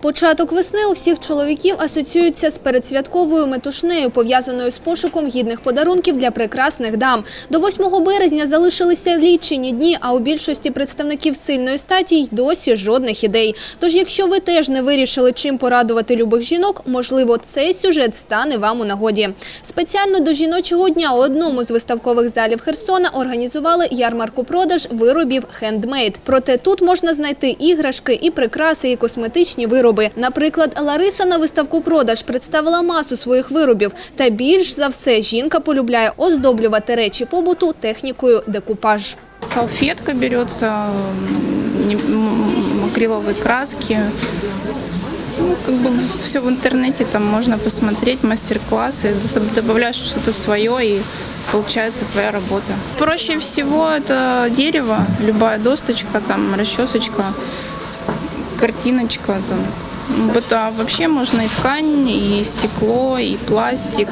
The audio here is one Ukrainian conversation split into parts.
Початок весни у всіх чоловіків асоціюється з передсвятковою метушнею, пов'язаною з пошуком гідних подарунків для прекрасних дам. До 8 березня залишилися лічені дні, а у більшості представників сильної статі й досі жодних ідей. Тож, якщо ви теж не вирішили, чим порадувати любих жінок, можливо, цей сюжет стане вам у нагоді. Спеціально до жіночого дня у одному з виставкових залів Херсона організували ярмарку-продаж виробів хендмейд. Проте тут можна знайти іграшки, і прикраси, і косметичні вироби Наприклад, Лариса на виставку продаж представила масу своїх виробів. Та більш за все жінка полюбляє оздоблювати речі побуту технікою декупаж. Салфетка берется, м, не- м, акриловые краски. Ну, как бы все в интернете, там можно посмотреть мастер-классы, дос- добавляешь что-то свое и получается твоя работа. Проще всего это дерево, любая досточка, там расчесочка, картиночка, там. Вот, а вообще можно и ткань, и стекло, и пластик,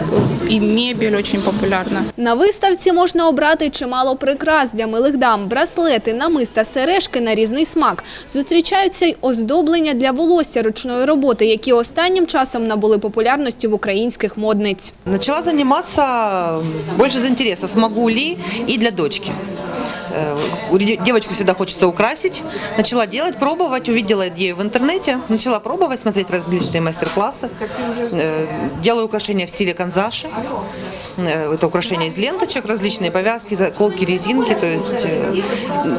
и мебель очень популярна. На виставці можна обрати чимало прикрас для милих дам, браслети, намиста, сережки на різний смак. Зустрічаються й оздоблення для волосся ручної роботи, які останнім часом набули популярності в українських модниць. Начала заниматься больше из интереса, смогу ли и для дочки. Э, де- Девочку всегда хочется украсить. Начала делать, пробовать, увидела идею в интернете, начала пробовать, смотреть различные мастер-классы. Э, Делаю украшения в стиле канзаши. Э, Это украшения из ленточек, различные повязки, заколки, резинки. То есть э,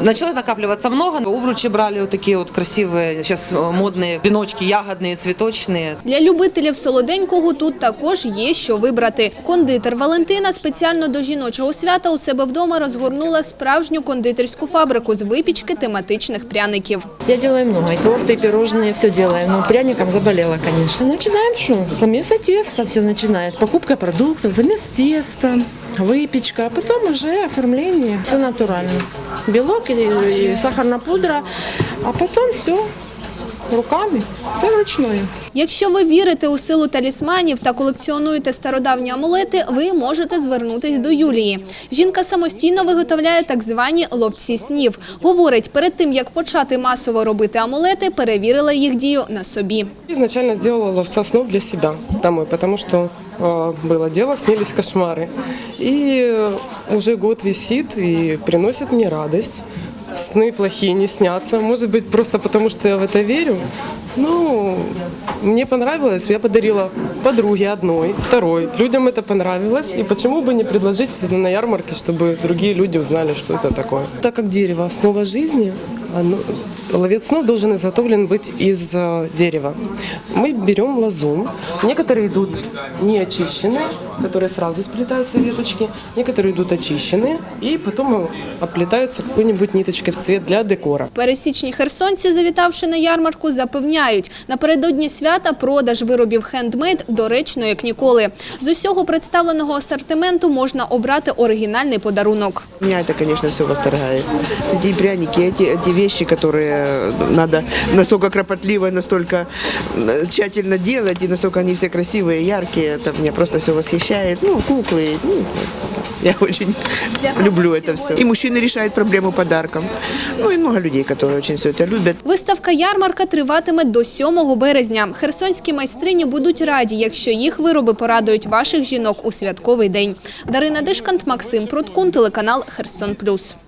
началось накапливаться много. Обручи брали вот такие вот красивые, сейчас модные веночки ягодные, цветочные. Для любителів солоденького тут також є що вибрати. Кондитер Валентина спеціально до жіночого свята у себе вдома розгорнула справжню кондитерську фабрику з випічки тематичних пряників. Я делаю много, и торты, и пирожные, все делаю. Но пряником заболела, конечно. Начинаем что? Замеса теста все начинает. Покупка продуктов, замес теста, выпечка, а потом уже оформление. Все натурально. Белок и, и сахарная пудра, а потом все руками, все вручную. Якщо ви вірите у силу талісманів та колекціонуєте стародавні амулети, ви можете звернутись до Юлії. Жінка самостійно виготовляє так звані ловці снів. Говорить, перед тим як почати масово робити амулети, перевірила їх дію на собі. Изначально сделала ловца снов для себя домой, потому что э, было дело, снились кошмары. И э, уже год висит и приносит мне радость. Сны плохие не снятся. Может быть, просто потому что я в это верю. Ну, мне понравилось. Я подарила подруге одной, второй. Людям это понравилось. И почему бы не предложить это на ярмарке, чтобы другие люди узнали, что это такое. Так как дерево – основа жизни, оно- ловец снов должен изготовлен быть из э, дерева. Мы берем лозу. Некоторые идут не очищенные, которые сразу сплетаются веточки. Некоторые идут очищенные и потом э, оплетаются какой-нибудь ниточкой в цвет для декора. Пересічні херсонці, завітавши на ярмарку, запевняють, напередодні свята продаж виробів хендмейд доречно як ніколи. З усього представленого асортименту можна обрати оригінальний подарунок. Меня это, конечно, все восторгает. Эти пряники, эти, эти вещи, которые надо настолько кропотливо, настолько э, тщательно делать, и настолько они все красивые, яркие, это меня просто все восхищает. Ну, куклы, ну, я очень люблю это все. И мужчины решают проблему подарком. Ну, и много людей, которые очень все это любят. Виставка ярмарка триватиме до 7 березня. Херсонські майстрині будуть раді, якщо їх вироби порадують ваших жінок у святковий день. Дарина Дишкант, Максим Пруткун, телеканал Херсон Плюс.